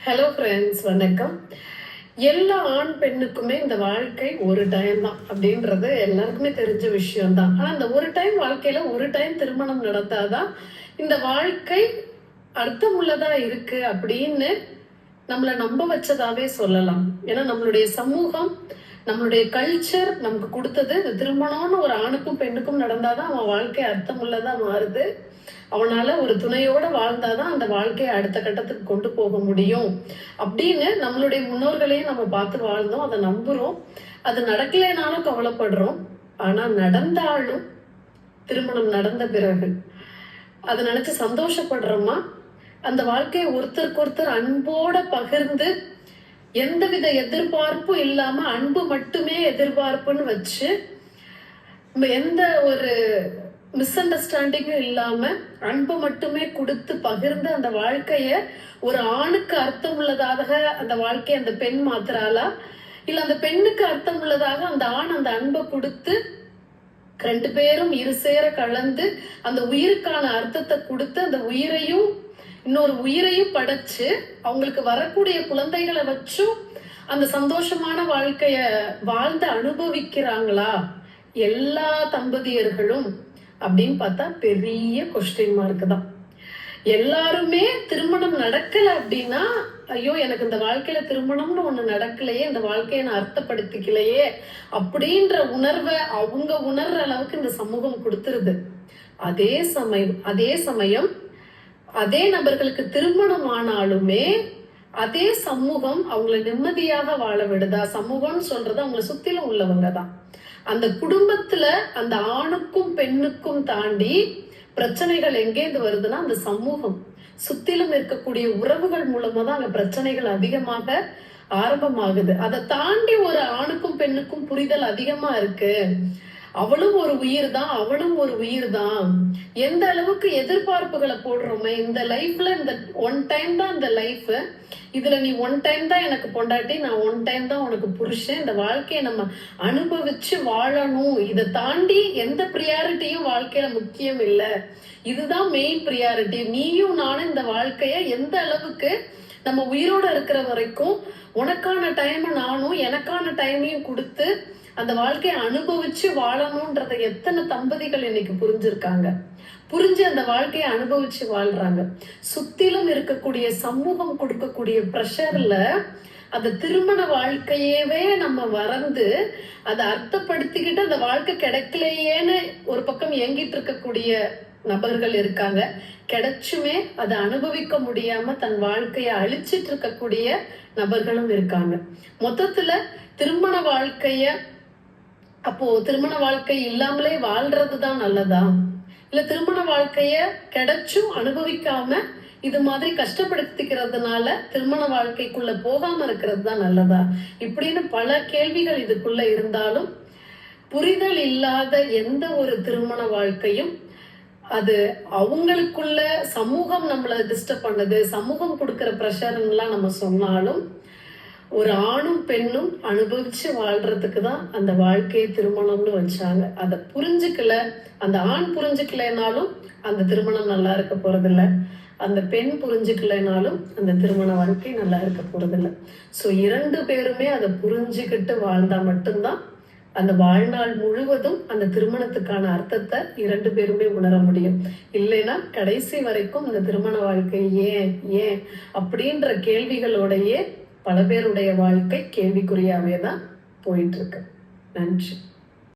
Hello friends வணக்கம். எல்லா ஆண் பெண்ணுக்குமே இந்த வாழ்க்கை ஒரு டைம் தான் அப்படின்றது எல்லாருக்குமே தெரிஞ்ச விஷயம் தான் ஆனால் இந்த ஒரு டைம் வாழ்க்கையில ஒரு டைம் திருமணம் நடந்தாதான் இந்த வாழ்க்கை அர்த்தமுள்ளதா இருக்கு அப்படின்னு நம்மளை நம்ப வச்சதாவே சொல்லலாம். ஏன்னா நம்மளுடைய சமூகம் நம்மளுடைய கல்ச்சர் நமக்கு கொடுத்தது இந்த திருமணம்னு ஒரு ஆணுக்கும் பெண்ணுக்கும் நடந்தாதான் அவன் வாழ்க்கை அர்த்தமுள்ளதா மாறுது. அவனால ஒரு துணையோட வாழ்ந்தாதான் அந்த வாழ்க்கையை அடுத்த கட்டத்துக்கு கொண்டு போக முடியும். அப்படின்னு நம்மளுடைய முன்னோர்களையும் நம்ம பார்த்து வாழ்ந்தோம். அதை நம்புறோம். அது நடக்கலைனாலும் கவலைப்படுறோம். ஆனா நடந்தாலும் திருமணம் நடந்த பிறகு அதை நினைச்சு சந்தோஷப்படுறோமா? அந்த வாழ்க்கையை ஒருத்தருக்கு ஒருத்தர் அன்போட பகிர்ந்து எந்தவித எதிர்பார்ப்பும் இல்லாம அன்பு மட்டுமே எதிர்பார்ப்புன்னு வச்சு எந்த ஒரு மிஸ் அண்டர்ஸ்டாண்டிங்கும் இல்லாம அன்பு மட்டுமே கொடுத்து பகிர்ந்து அந்த வாழ்க்கைய ஒரு ஆணுக்கு அர்த்தம் உள்ளதாக அந்த வாழ்க்கையை அந்த பெண் மாத்துறாளா? இல்ல அந்த பெண்ணுக்கு அர்த்தம் உள்ளதாக அந்த ஆண் அந்த அன்பை கொடுத்து ரெண்டு பேரும் இரு சேர கலந்து அந்த உயிருக்கான அர்த்தத்தை கொடுத்து அந்த உயிரையும் இன்னொரு உயிரையும் படைச்சு அவங்களுக்கு வரக்கூடிய குழந்தைகளை வச்சும் அந்த சந்தோஷமான வாழ்க்கைய வாழ்ந்து அனுபவிக்கிறாங்களா? எல்லா தம்பதியர்களும் அப்படின்னு பார்த்தா பெரிய கொஸ்டின் மார்க் தான். எல்லாருமே திருமணம் நடக்கல அப்படின்னா ஐயோ எனக்கு இந்த வாழ்க்கையில திருமணம்னு ஒண்ணு நடக்கலையே இந்த வாழ்க்கையை நான் அர்த்தப்படுத்திக்கலையே அப்படின்ற உணர்வை அவங்க உணர்ற அளவுக்கு இந்த சமூகம் கொடுத்துருது. அதே சமயம் அதே சமயம் அதே நபர்களுக்கு திருமணம் ஆனாலுமே அதே சமூகம் அவங்களை நிம்மதியாக வாழ விடுதா? சமூகம்னு சொல்றது அவங்கள சுத்திலும் உள்ளவங்க தான். அந்த குடும்பத்துல அந்த ஆணுக்கும் பெண்ணுக்கும் தாண்டி பிரச்சனைகள் எங்கேருந்து வருதுன்னா அந்த சமூகம். சுத்திலும் இருக்கக்கூடிய உறவுகள் மூலமா தான் அங்க பிரச்சனைகள் அதிகமாக ஆரம்பமாகுது. அதை தாண்டி ஒரு ஆணுக்கும் பெண்ணுக்கும் புரிதல் அதிகமா இருக்கு. அவளும் ஒரு உயிர் தான் அவனும் ஒரு உயிர் தான் எந்த அளவுக்கு எதிர்பார்ப்புகளை போடுறோமே இந்த லைஃப்ல இந்த ஒன் டைம் தான் இந்த லைஃப் இதுல நீ ஒன் டைம் தான் எனக்கு பொண்டாட்டி நான் ஒன் டைம் தான் உனக்கு புருஷன். இந்த வாழ்க்கையை நம்ம அனுபவிச்சு வாழணும். இதை தாண்டி எந்த ப்ரியாரிட்டியும் வாழ்க்கையில முக்கியம் இல்லை. இதுதான் மெயின் ப்ரியாரிட்டி நீயும் நானும் இந்த வாழ்க்கைய எந்த அளவுக்கு நம்ம உயிரோட இருக்கிற வரைக்கும் உனக்கான டைமை நானும் எனக்கான டைமையும் கொடுத்து அந்த வாழ்க்கையை அனுபவிச்சு வாழணும்ன்றத எத்தனை தம்பதிகள் இன்னைக்கு புரிஞ்சிருக்காங்க? புரிஞ்சு அந்த வாழ்க்கையை அனுபவிச்சு வாழ்றாங்க. சுத்திலும் இருக்கக்கூடிய சமூகம் கொடுக்கக்கூடிய ப்ரெஷர்ல அந்த திருமண வாழ்க்கையவே நம்ம மறந்து அதை அர்த்தப்படுத்திக்கிட்டு அந்த வாழ்க்கை கிடைக்கலையேன்னு ஒரு பக்கம் இயங்கிட்டு இருக்கக்கூடிய நபர்கள் இருக்காங்க. கிடைச்சுமே அதை அனுபவிக்க முடியாம தன் வாழ்க்கையை அழிச்சிட்டு இருக்கக்கூடிய நபர்களும் இருக்காங்க. மொத்தத்துல திருமண வாழ்க்கைய அப்போ திருமண வாழ்க்கை இல்லாமலே வாழ்றது தான் நல்லதா? இல்ல திருமண வாழ்க்கைய கிடைச்சும் அனுபவிக்காம இது மாதிரி கஷ்டப்படுத்திக்கிறதுனால திருமண வாழ்க்கைக்குள்ள போகாம இருக்கிறது தான் நல்லதா? இப்படின்னு பல கேள்விகள் இதுக்குள்ள இருந்தாலும் புரிதல் இல்லாத எந்த ஒரு திருமண வாழ்க்கையும் அது அவங்களுக்குள்ள சமூகம் நம்மளை டிஸ்டர்ப் பண்ணுது சமூகம் கொடுக்குற ப்ரெஷர்லாம் நம்ம சொன்னாலும் ஒரு ஆணும் பெண்ணும் அனுபவிச்சு வாழ்றதுக்கு தான் அந்த வாழ்க்கையை திருமணம்னு வச்சாங்க. அதை புரிஞ்சுக்கல அந்த ஆண் புரிஞ்சுக்கலைனாலும் அந்த திருமணம் நல்லா இருக்க போறதில்ல. அந்த பெண் புரிஞ்சுக்கலைனாலும் அந்த திருமண வாழ்க்கை நல்லா இருக்க போறதில்ல. ஸோ இரண்டு பேருமே அதை புரிஞ்சுக்கிட்டு வாழ்ந்தா மட்டும்தான் அந்த வாழ்நாள் முழுவதும் அந்த திருமணத்துக்கான அர்த்தத்தை இரண்டு பேருமே உணர முடியும். இல்லைன்னா கடைசி வரைக்கும் இந்த திருமண வாழ்க்கை ஏன் ஏன் அப்படின்ற கேள்விகளோடையே பல பேருடைய வாழ்க்கை கேள்விக்குறியாவே தான் போயிட்டு இருக்கு. நன்றி.